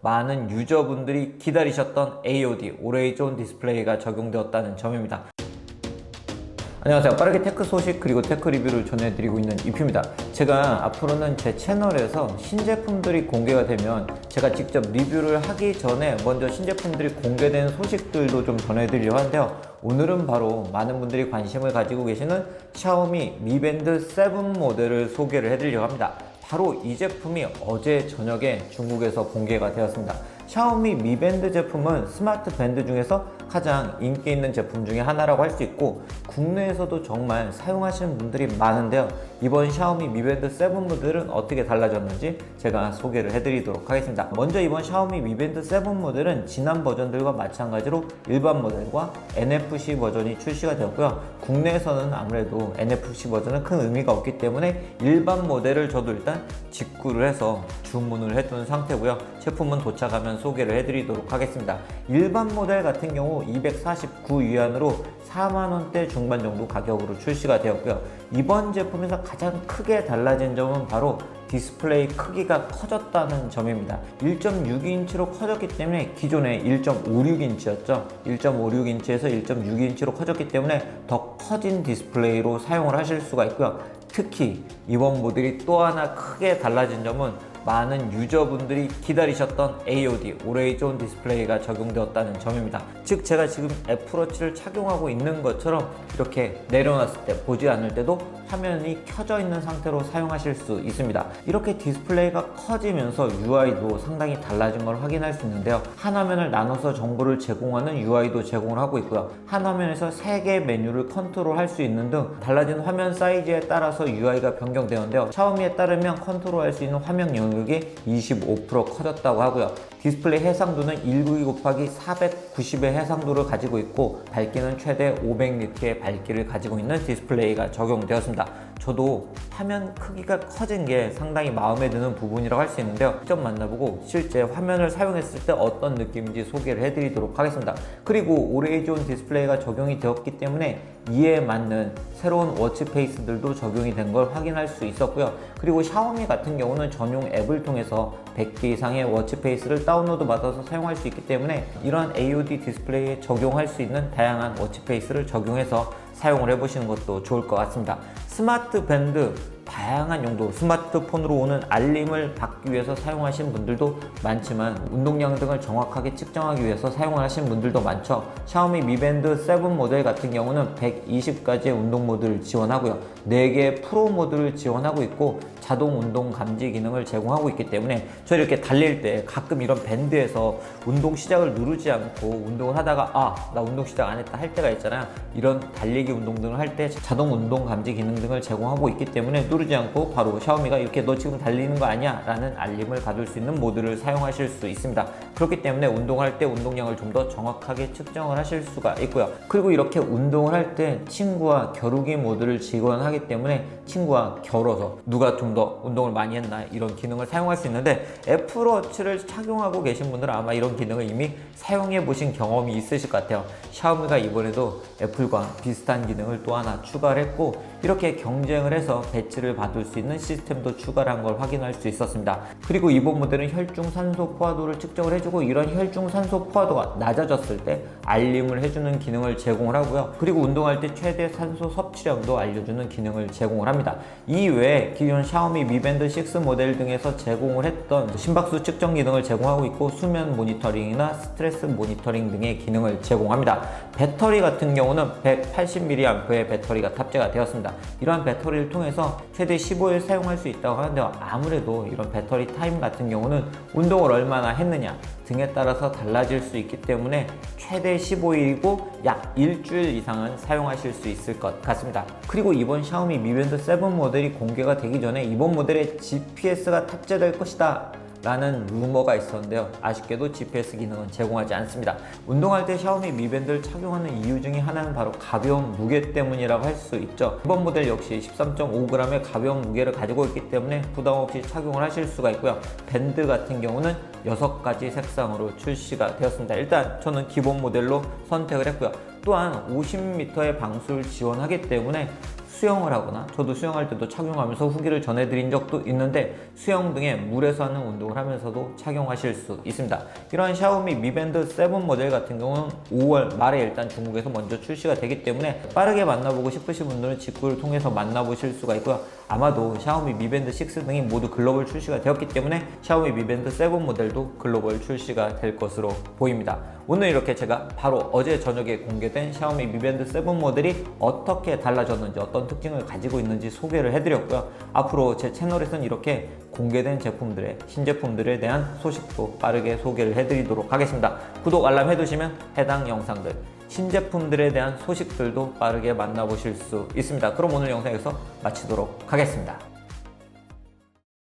많은 유저분들이 기다리셨던 AOD Always On 디스플레이가 적용되었다는 점입니다. 안녕하세요. 빠르게 테크 소식 그리고 테크 리뷰를 전해드리고 있는 이피입니다. 제가 앞으로는 제 채널에서 신제품들이 공개가 되면 제가 직접 리뷰를 하기 전에 먼저 신제품들이 공개된 소식들도 좀 전해드리려고 하는데요. 오늘은 바로 많은 분들이 관심을 가지고 계시는 샤오미 미밴드 7 모델을 소개를 해드리려고 합니다. 바로 이 제품이 어제 저녁에 중국에서 공개가 되었습니다. 샤오미 미 밴드 제품은 스마트 밴드 중에서 가장 인기 있는 제품 중에 하나라고 할 수 있고 국내에서도 정말 사용하시는 분들이 많은데요. 이번 샤오미 미 밴드 7 모델은 어떻게 달라졌는지 제가 소개를 해드리도록 하겠습니다. 먼저 이번 샤오미 미 밴드 7 모델은 지난 버전들과 마찬가지로 일반 모델과 NFC 버전이 출시가 되었고요. 국내에서는 아무래도 NFC 버전은 큰 의미가 없기 때문에 일반 모델을 저도 일단 직구를 해서 주문을 해둔 상태고요. 제품은 도착하면 소개를 해드리도록 하겠습니다. 일반 모델 같은 경우 249 위안으로 4만원대 중반 정도 가격으로 출시가 되었고요. 이번 제품에서 가장 크게 달라진 점은 바로 디스플레이 크기가 커졌다는 점입니다. 1.6인치로 커졌기 때문에 기존에 1.56인치였죠. 1.56인치에서 1.6인치로 커졌기 때문에 더 커진 디스플레이로 사용을 하실 수가 있고요. 특히 이번 모델이 또 하나 크게 달라진 점은 많은 유저분들이 기다리셨던 AOD On 디스플레이가 적용되었다는 점입니다. 즉 제가 지금 애플워치를 착용하고 있는 것처럼 이렇게 내려놨을 때 보지 않을 때도 화면이 켜져 있는 상태로 사용하실 수 있습니다. 이렇게 디스플레이가 커지면서 UI도 상당히 달라진 걸 확인할 수 있는데요. 한 화면을 나눠서 정보를 제공하는 UI도 제공을 하고 있고요. 한 화면에서 3개 메뉴를 컨트롤할 수 있는 등 달라진 화면 사이즈에 따라서 UI가 변경되는데요. 샤오미에 따르면 컨트롤할 수 있는 화면 영역이 25% 커졌다고 하고요. 디스플레이 해상도는 192 곱하기 490의 해상도를 가지고 있고 밝기는 최대 500니트의 밝기를 가지고 있는 디스플레이가 적용되었습니다. 저도 화면 크기가 커진 게 상당히 마음에 드는 부분이라고 할 수 있는데요. 직접 만나보고 실제 화면을 사용했을 때 어떤 느낌인지 소개를 해드리도록 하겠습니다. 그리고 오레이존 디스플레이가 적용이 되었기 때문에 이에 맞는 새로운 워치페이스들도 적용이 된 걸 확인할 수 있었고요. 그리고 샤오미 같은 경우는 전용 앱을 통해서 100개 이상의 워치페이스를 다운로드 받아서 사용할 수 있기 때문에 이러한 AOD 디스플레이에 적용할 수 있는 다양한 워치페이스를 적용해서 사용을 해보시는 것도 좋을 것 같습니다. 스마트 밴드 다양한 용도 스마트폰으로 오는 알림을 받기 위해서 사용하시는 분들도 많지만 운동량 등을 정확하게 측정하기 위해서 사용을 하시는 분들도 많죠. 샤오미 미밴드 7 모델 같은 경우는 120가지의 운동 모드를 지원하고요. 4개의 프로 모드를 지원하고 있고 자동 운동 감지 기능을 제공하고 있기 때문에 저 이렇게 달릴 때 가끔 이런 밴드에서 운동 시작을 누르지 않고 운동을 하다가 아 나 운동 시작 안 했다 할 때가 있잖아요. 이런 달리기 운동 등을 할 때 자동 운동 감지 기능 등을 제공하고 있기 때문에 누르지 않고 바로 샤오미가 이렇게 너 지금 달리는 거 아니야? 라는 알림을 받을 수 있는 모드를 사용하실 수 있습니다. 그렇기 때문에 운동할 때 운동량을 좀 더 정확하게 측정을 하실 수가 있고요. 그리고 이렇게 운동을 할 때 친구와 겨루기 모드를 지원하기 때문에 친구와 겨뤄서 누가 좀 더 운동을 많이 했나 이런 기능을 사용할 수 있는데 애플워치를 착용하고 계신 분들은 아마 이런 기능을 이미 사용해 보신 경험이 있으실 것 같아요. 샤오미가 이번에도 애플과 비슷한 기능을 또 하나 추가를 했고 이렇게 경쟁을 해서 배치를 받을 수 있는 시스템도 추가를 한 걸 확인할 수 있었습니다. 그리고 이번 모델은 혈중 산소 포화도를 측정을 해주 고 이런 혈중 산소 포화도가 낮아졌을 때 알림을 해주는 기능을 제공을 하고요. 그리고 운동할 때 최대 산소 섭취량도 알려주는 기능을 제공을 합니다. 이 외에 기존 샤오미 미밴드 6 모델 등에서 제공을 했던 심박수 측정 기능을 제공하고 있고 수면 모니터링이나 스트레스 모니터링 등의 기능을 제공합니다. 배터리 같은 경우는 180mAh의 배터리가 탑재가 되었습니다. 이러한 배터리를 통해서 최대 15일 사용할 수 있다고 하는데요. 아무래도 이런 배터리 타임 같은 경우는 운동을 얼마나 했느냐 등에 따라서 달라질 수 있기 때문에 최대 15일이고 약 일주일 이상은 사용하실 수 있을 것 같습니다. 그리고 이번 샤오미 미밴드 7 모델이 공개가 되기 전에 이번 모델에 GPS가 탑재될 것이다. 라는 루머가 있었는데요. 아쉽게도 GPS 기능은 제공하지 않습니다. 운동할 때 샤오미 미밴드를 착용하는 이유 중에 하나는 바로 가벼운 무게 때문이라고 할 수 있죠. 이번 모델 역시 13.5g의 가벼운 무게를 가지고 있기 때문에 부담 없이 착용을 하실 수가 있고요. 밴드 같은 경우는 6가지 색상으로 출시가 되었습니다. 일단 저는 기본 모델로 선택을 했고요. 또한 50m의 방수를 지원하기 때문에 수영을 하거나 저도 수영할 때도 착용하면서 후기를 전해드린 적도 있는데 수영 등의 물에서 하는 운동을 하면서도 착용하실 수 있습니다. 이러한 샤오미 미밴드 7 모델 같은 경우는 5월 말에 일단 중국에서 먼저 출시가 되기 때문에 빠르게 만나보고 싶으신 분들은 직구를 통해서 만나보실 수가 있고요. 아마도 샤오미 미밴드 6 등이 모두 글로벌 출시가 되었기 때문에 샤오미 미밴드 7 모델도 글로벌 출시가 될 것으로 보입니다. 오늘 이렇게 제가 바로 어제 저녁에 공개된 샤오미 미밴드 7 모델이 어떻게 달라졌는지 어떤 특징을 가지고 있는지 소개를 해드렸고요. 앞으로 제 채널에서는 이렇게 공개된 제품들의 신제품들에 대한 소식도 빠르게 소개를 해드리도록 하겠습니다. 구독 알람 해두시면 해당 영상들 신제품들에 대한 소식들도 빠르게 만나보실 수 있습니다. 그럼 오늘 영상 여기서 마치도록 하겠습니다.